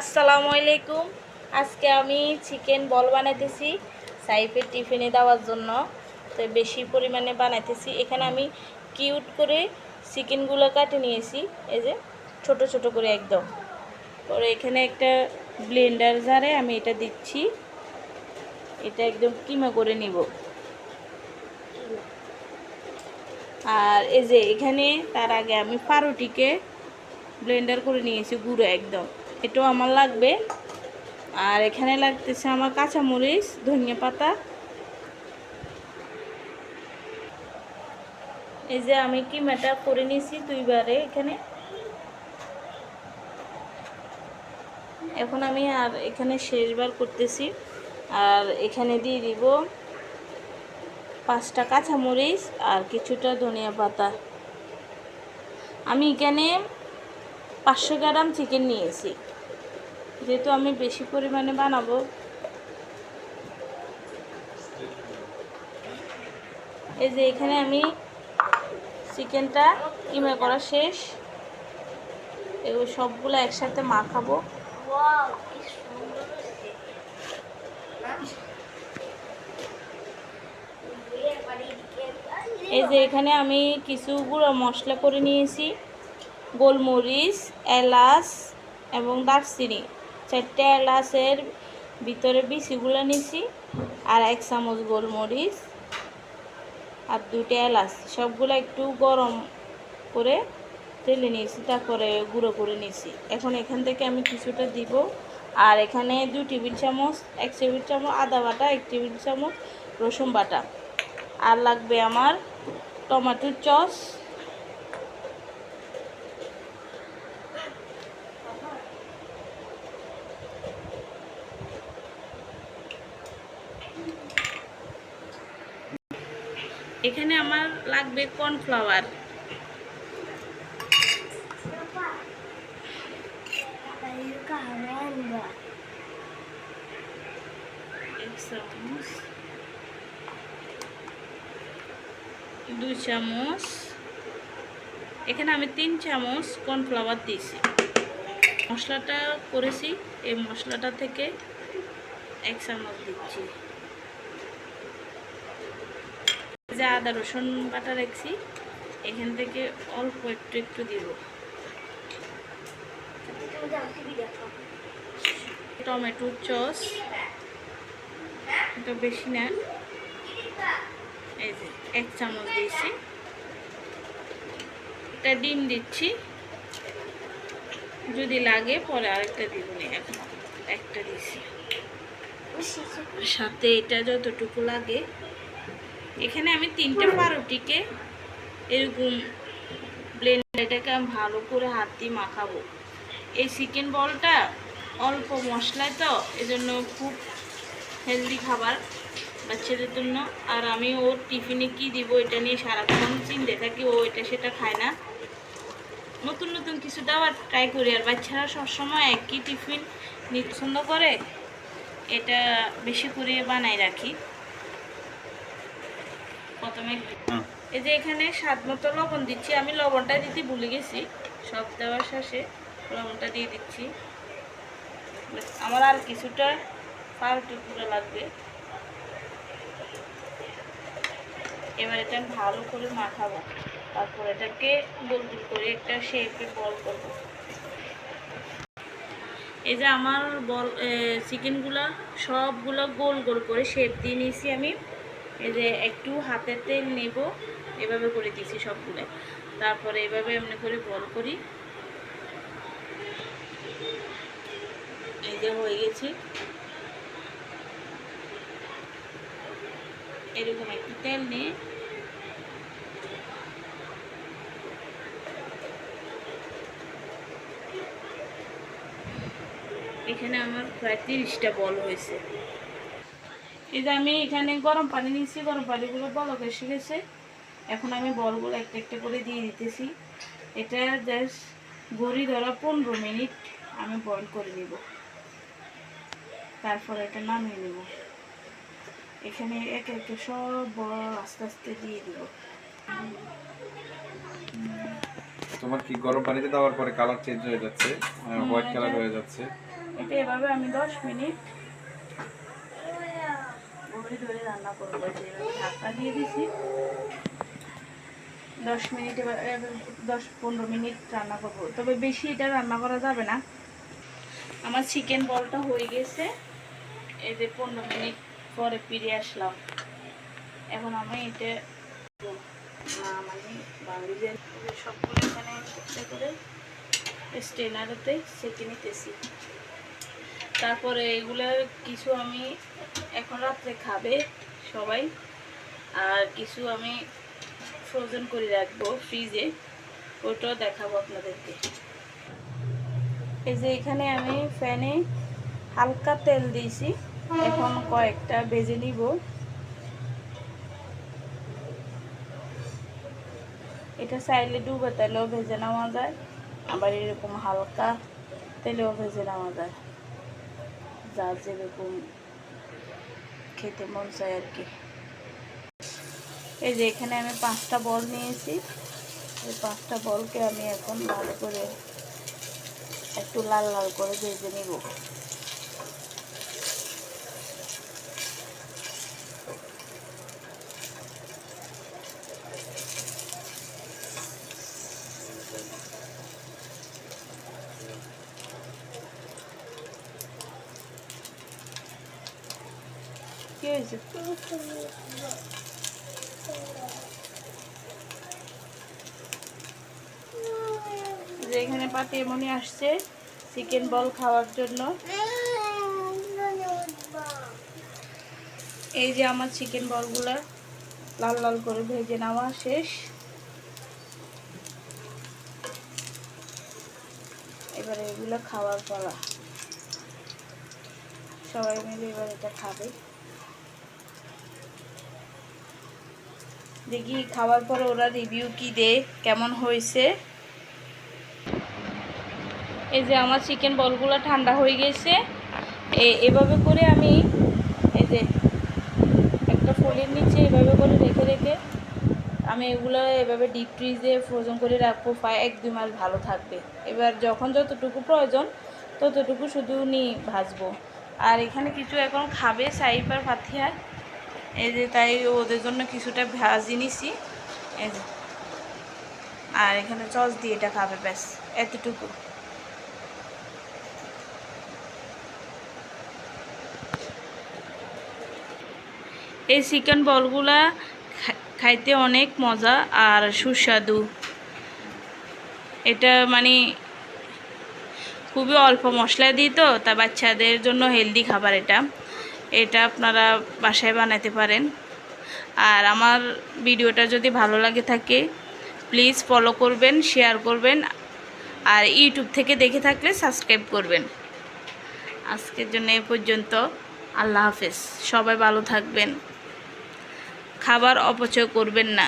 আসসালামু আলাইকুম। আজকে আমি চিকেন বল বানাইতেছি, সাইফের টিফিনে দেওয়ার জন্য। তো বেশি পরিমাণে বানাইতেছি। এখানে আমি কিউট করে চিকেনগুলো কাটে নিয়েছি, এই যে ছোট ছোট করে একদম। পরে এখানে একটা ব্লেন্ডার জারে আমি এটা দিচ্ছি। এটা একদম কিমা করে নিব। আর এই যে এখানে তার আগে আমি পাউরুটিকে ব্লেন্ডার করে নিয়েছি গুঁড়ো একদম। এটাও আমার লাগবে। আর এখানে লাগতেছে আমার কাঁচামরিচ, ধনিয়া পাতা। এই যে আমি কিমাটা করে নিয়েছি দুইবারে এখানে। এখন আমি আর এখানে শেষবার করতেছি। আর এখানে দিয়ে দিব পাঁচটা কাঁচামরিচ আর কিছুটা ধনিয়া পাতা। আমি এখানে পাঁচশো গ্রাম চিকেন নিয়েছি। যেহেতু আমি বেশি পরিমাণে বানাবো। এই যে এখানে আমি চিকেনটা কিমা করা শেষ। এগুলো সবগুলো একসাথে মাখাবো। এই যে এখানে আমি কিছু গুঁড়ো মশলা করে নিয়েছি। গোলমরিচ এলাচ এবং দারচিনি। চারটে এলাচের ভিতরে বিচিগুলো নিয়েছি আর এক চামচ গোলমরিচ আর দুটো এলাচ। সবগুলো একটু গরম করে তেলে নিয়েছি, তারপরে গুঁড়ো করে নিয়েছি এখন এখান থেকে আমি কিছুটা দিব। আর এখানে দু টেবিল চামচ, এক টেবিল চামচ আদা বাটা, এক টেবিল চামচ রসুন বাটা। আর লাগবে আমার টমেটোর চস এখানে আমার লাগবে কর্নফ্লাওয়ার। দুই চামচ। এখানে আমি তিন চামচ কর্নফ্লাওয়ার দিয়েছি। মশলাটা করেছি, এই মশলাটা থেকে এক চামচ দিচ্ছি। যে আদা, রসুন বাটা রাখছি, এখান থেকে অল্প একটু একটু দিব। টমেটোর চস এটা বেশি না। এই যে এক চামচ দিয়েছি। একটা ডিম দিচ্ছি। যদি লাগে পরে আরেকটা দিব নি এখন। একটা দিছি সাথে এটা যতটুকু লাগে এখানে আমি তিনটে পাউরুটিকে এরকম ব্লেন্ডারটাকে আমি ভালো করে হাত দিয়ে মাখাবো। এই চিকেন বলটা অল্প মশলায় তো, এজন্য খুব হেলদি খাবার বাচ্চাদের জন্য। আর আমি ওর টিফিনে কি দিব এটা নিয়ে সারাক্ষণ চিনতে থাকি, ও এটা সেটা খায় না। নতুন নতুন কিছু দেওয়ার ট্রাই করি। আর বাচ্চারা সবসময় একই টিফিন নিতে পছন্দ করে, এটা বেশি করে বানাই রাখি। প্রথমে এই যে এখানে স্বাদ মতো লবণ দিচ্ছি। আমি লবণটা দিতে ভুলে গেছি। সব দেওয়ার শেষে লবণটা দিয়ে দিচ্ছি। আমার আর কিছুটা পাউরুটি পুরো লাগবে। এবার এটা ভালো করে মাখাবো। তারপর এটাকে গোল গোল করে একটা শেপে বল করব। এই যে আমার বল চিকেনগুলো সবগুলো গোল গোল করে শেপ দিয়ে নিয়েছি আমি। এই যে একটু হাতের তেল নেব, এভাবে করে দিয়েছি সবগুলো। তারপরে এভাবে এমনি করে বল করি। এই যে হয়ে গেছে। এরকম একটু তেল নিয়ে। এখানে আমার প্রায় তিরিশটা বল হয়েছে। এই যে আমি এখানে গরম পানি নিয়েছি গরম পানিগুলো বলক এসে গেছে এখন আমি বলগুলো একটা একটা করে দিয়ে দিতেছি। এটা জাস্ট ঘড়ি ধরা পনেরো মিনিট আমি বয়ল করে নিব। তারপর এটা নামিয়ে নেব। এখানে এক একটা সব বড় আস্তে আস্তে দিয়ে দিব। তোমার কি গরম পানিতে দেওয়ার পরে কালার চেঞ্জ হয়ে যাচ্ছে? হোয়াইট হ্যাঁ, কালার হয়ে যাচ্ছে। এটা এভাবে আমি দশ মিনিট ধরে ধরে রান্না করব, যে ঢাকা দিয়ে দিছি দশ মিনিট এবার দশ পনেরো মিনিট রান্না করব। তবে বেশি এটা রান্না করা যাবে না। আমার চিকেন বলটা হয়ে গেছে। এই যে পনেরো মিনিট পরে ফিরে আসলাম। এখন আমি এটা মানে বাঙালিদের সবগুলো এখানে করে স্টেনারেতে সেঁকে নিতেছি। তারপরে এগুলো কিছু আমি এখন রাত্রে খাবে সবাই। আর কিছু আমি ফ্রোজেন করে রাখব ফ্রিজে ওটাও দেখাবো আপনাদেরকে। এই যে এখানে আমি ফ্যানে হালকা তেল দিয়েছি। এখন কয়েকটা বেজে নিব। এটা চাইলে ডুবে তেলেও ভেজে নেওয়া যায়, আবার এরকম হালকা তেলেও ভেজে নেওয়া যায়। যার যেরকম খেতে মন চায় আর কি। এই যে এখানে আমি পাঁচটা বল নিয়েছি। এই পাঁচটা বলকে আমি এখন ভালো করে একটু লাল লাল করে ভেজে নিব। কি হয়েছে পাতি এমনই আসছে চিকেন বল খাওয়ার জন্য। এই যে আমার চিকেন বলগুলা লাল লাল করে ভেজে নেওয়া শেষ। এবারে এগুলো খাওয়ার পালা। সবাই মিলে এবার এটা খাবে। দেখি খাওয়ার পর ওরা রিভিউ কি দেয়, কেমন হয়েছে। এই যে আমার চিকেন বলগুলো ঠান্ডা হয়ে গেছে। এভাবে করে আমি এই যে একটা ফোলের নিচে এভাবে করে রেখে রেখে আমি এগুলো এভাবে ডিপ ফ্রিজে ফ্রোজন করে রাখব। প্রায় এক, দুই মাস ভালো থাকবে। এবার যখন যতটুকু প্রয়োজন, ততটুকু শুধু নি ভাজবো। আর এখানে কিছু এখন খাবে সাইবার পাথিয়ার এই যে তাই ওদের জন্য কিছুটা ভাজি নিছি। এই যে। আর এখানে চস দিয়ে এটা খাবে, ব্যাস, এতটুকু। এই চিকেন বলগুলা খাইতে অনেক মজা আর সুস্বাদু। এটা মানে খুবই অল্প মশলা দিই তো, তা বাচ্চাদের জন্য হেলদি খাবার এটা। এটা আপনারা বাসায় বানাতে পারেন। আর আমার ভিডিওটা যদি ভালো লাগে থাকে প্লিজ ফলো করবেন শেয়ার করবেন, আর ইউটিউব থেকে দেখে থাকলে সাবস্ক্রাইব করবেন। আজকের জন্য এ পর্যন্ত, আল্লাহ হাফেজ, সবাই ভালো থাকবেন। খাবার অপচয় করবেন না।